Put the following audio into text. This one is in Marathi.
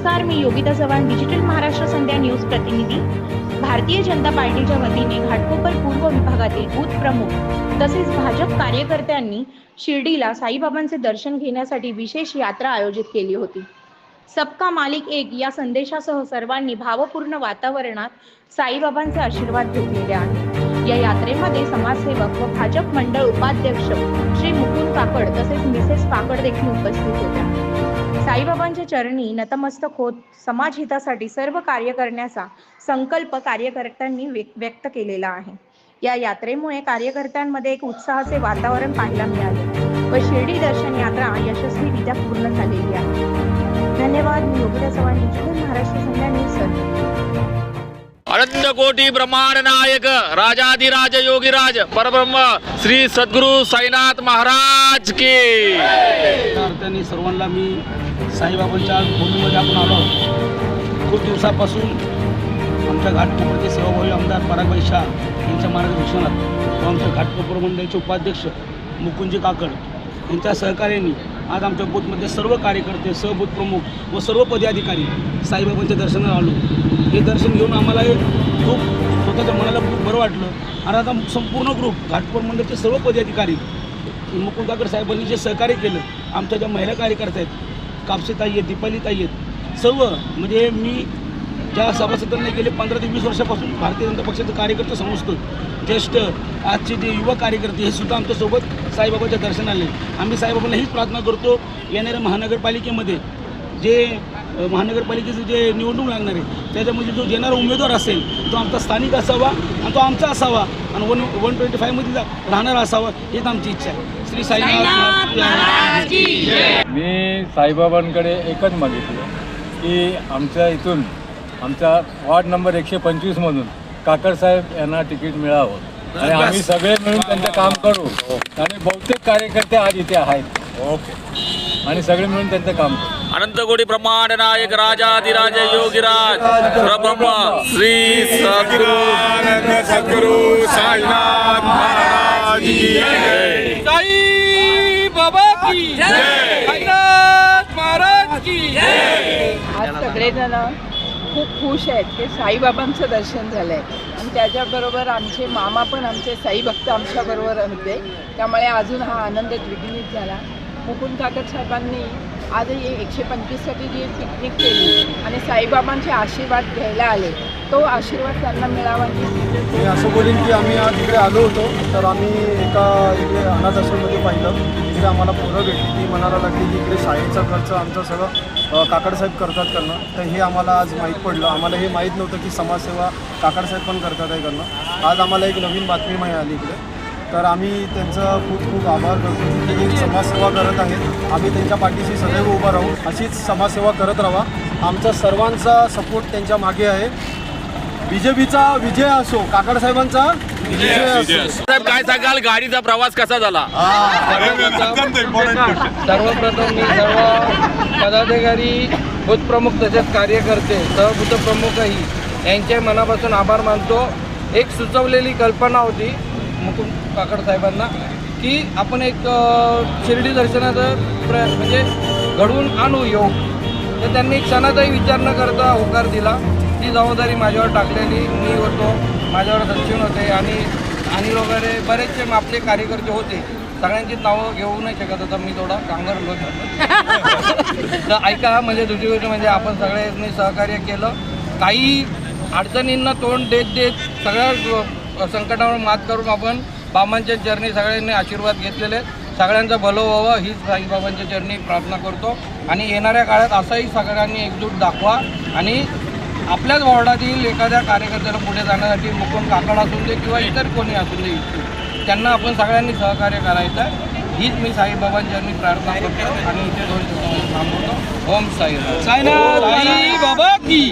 नमस्कार मी योगिता चव्हाण डिजिटल महाराष्ट्र संध्या न्यूज प्रतिनिधी. भारतीय जनता पार्टीच्या वतीने घाटकोपर पूर्व विभागातील बूथ प्रमुख तसेच भाजप कार्यकर्त्यांनी शिर्डीला साईबाबांचे दर्शन घेण्यासाठी विशेष यात्रा आयोजित केली होती. सबका मालिक एक या संदेशासह सर्वांनी भावपूर्ण वातावरणात साईबाबांचे आशीर्वाद घेतलेले आहेत. या यात्रेमध्ये समाजसेवक व भाजप मंडळ उपाध्यक्ष श्री मुकुंद काकड तसेच मिसेस काकड देखील उपस्थित होत्या. साईबाबांच्या चरणी नतमस्तक होत समाज हितासाठी सर्व कार्य करण्याचा संकल्प कार्यकर्त्यांनी व्यक- व्यक्त केलेला आहे. या यात्रेमुळे कार्यकर्त्यांमध्ये एक उत्साहाचे वातावरण पाहायला मिळाले व शिर्डी दर्शन यात्रा यशस्वीरित्या पूर्ण झालेली आहे. धन्यवाद. मी योगिता चव्हाण डिजिटल महाराष्ट्र संध्या न्यूज अनंत कोटी ब्रह्मांड नायक राजाधिराज योगीराज परब्रह्म श्री सद्गुरु साईनाथ महाराज की. सर्वांना मी साईबाबांच्या भूमीमध्ये आपण आलो. खूप दिवसापासून आमच्या घाटकोपरचे सेवाभावी आमदार परागभाई शाह यांच्या मार्गदर्शनात व आमच्या घाटकोपर मंडळाचे उपाध्यक्ष मुकुंदजी काकड यांच्या सहकार्याने आज आमच्या बूथमध्ये सर्व कार्यकर्ते सहबूथ प्रमुख व सर्व पदाधिकारी साईबाबांच्या दर्शनाला आलो. हे दर्शन घेऊन आम्हाला हे खूप स्वतःच्या मनाला खूप बरं वाटलं. आणि आता संपूर्ण ग्रुप घाटकोपर मंडळाचे सर्व पदाधिकारी मुकुंद काकड साहेबांनी जे सहकार्य केलं आमच्या ज्या महिला कार्यकर्त्या आहेत कापसेताई आहेत दीपालीताई आहेत. सर्व म्हणजे मी ज्या सभासदांना गेले पंधरा ते वीस वर्षापासून भारतीय जनता पक्षाचे कार्यकर्ते समजतो ज्येष्ठ आजचे जे युवा कार्यकर्ते हे सुद्धा आमच्यासोबत साईबाबाच्या दर्शनाला आम्ही साईबाबांना हीच प्रार्थना करतो येणाऱ्या महानगरपालिकेमध्ये जे महानगरपालिकेचं जे निवडणूक लागणार आहे त्याच्यामध्ये जो येणारा उमेदवार असेल तो आमचा स्थानिक असावा आणि तो आमचा असावा आणि वन वन ट्वेंटी फायमध्ये राहणारा असावा हीच आमची इच्छा आहे. श्री साईनाथ मी साईबाबांकडे एकच मागितलं की आमच्या इथून आमच्या वॉर्ड नंबर एकशे पंचवीसमधून काकडसाहेब यांना तिकीट मिळावं. आणि आम्ही सगळे मिळून त्यांचं काम करू. आणि बहुतेक कार्यकर्ते आज इथे आहेत. ओके. आणि सगळे मिळून त्यांचं काम. करू अनंत कोटी ब्रह्मांड नायक राजाधिराज योगीराज परब्रह्म श्री सद्गुरु. सद्गुरु साईनाथ महाराज की जय. साई बाबा की साईनाथ महाराज की आज सगळेजण खूप खुश आहेत की साईबाबांचं दर्शन झालं आहे आणि त्याच्याबरोबर आमचे मामा पण आमचे साई भक्त आमच्याबरोबर होते. त्यामुळे अजून हा आनंद द्विगुणित झाला. मुकुंद काकड साहेबांनी आज एकशे पंचवीससाठी जी पिकनिक केली आणि साईबाबांचे आशीर्वाद घ्यायला आले तो आशीर्वाद त्यांना मिळावा मी असं बोलेन की आम्ही आज इकडे आलो होतो तर आम्ही एका इकडे अनाथ आश्रममध्ये पाहिलं तिकडे आम्हाला पोरं भेटली. ती म्हणायला लागली की इकडे शाळेचा खर्च आमचं सगळं काकडसाहेब करतात करणं. तर हे आम्हाला आज माहीत पडलं. आम्हाला हे माहीत नव्हतं की समाजसेवा काकडसाहेब पण करतात आहे करणं. आज आम्हाला एक नवीन बातमी मिळाली इकडे. तर आम्ही त्यांचं खूप खूप आभार करतो की ते समाजसेवा करत आहेत. आम्ही त्यांच्या पाठीशी सदैव उभं राहू. अशीच समाजसेवा करत राहा. आमचा सर्वांचा सपोर्ट त्यांच्या मागे आहे. बी जे पीचा विजय असो काकड साहेबांचा विजय असो. साहेब काय सांगाल? गाडीचा प्रवास कसा झाला? सर्वप्रथम मी सर्व पदाधिकारी बूथप्रमुख तसेच कार्यकर्ते सहबूथ प्रमुखही यांचे मनापासून आभार मानतो. एक सुचवलेली कल्पना होती. मुकुंद काकड साहेबांना की आपण एक शिर्डी दर्शनाचं प्र म्हणजे घडवून आणू योग तर त्यांनी क्षणाचाही विचार न करता होकार दिला. ती जबाबदारी माझ्यावर टाकलेली मी होतो माझ्यावर दक्षिण होते आणि आणि वगैरे बरेचसे आपले कार्यकर्ते होते. सगळ्यांची नावं घेऊ नाही शकत होता मी थोडा कांगार होतो तर ऐका म्हणजे दुसरी गोष्ट म्हणजे आपण सगळ्यांनी सहकार्य केलं. काही अडचणींना तोंड देत देत सगळ्या संकटावर मात करून आपण बाबांच्या चरणी सगळ्यांनी आशीर्वाद घेतलेले. सगळ्यांचं भलं व्हावं हीच साईबाबांच्या चरणी प्रार्थना करतो. आणि येणाऱ्या काळात असाही सगळ्यांनी एकजूट दाखवा. आणि आपल्याच वॉर्डातील एखाद्या कार्यकर्त्याला पुढे जाण्यासाठी मुकुंद काकड असून दे किंवा इतर कोणी असून दे इच्छुक त्यांना आपण सगळ्यांनी सहकार्य करायचं आहे. हीच मी साईबाबांच्या चरणी प्रार्थना करतो आणि इथे दोन थांबवतो. ओम साई साईनाथ. साई बाबा की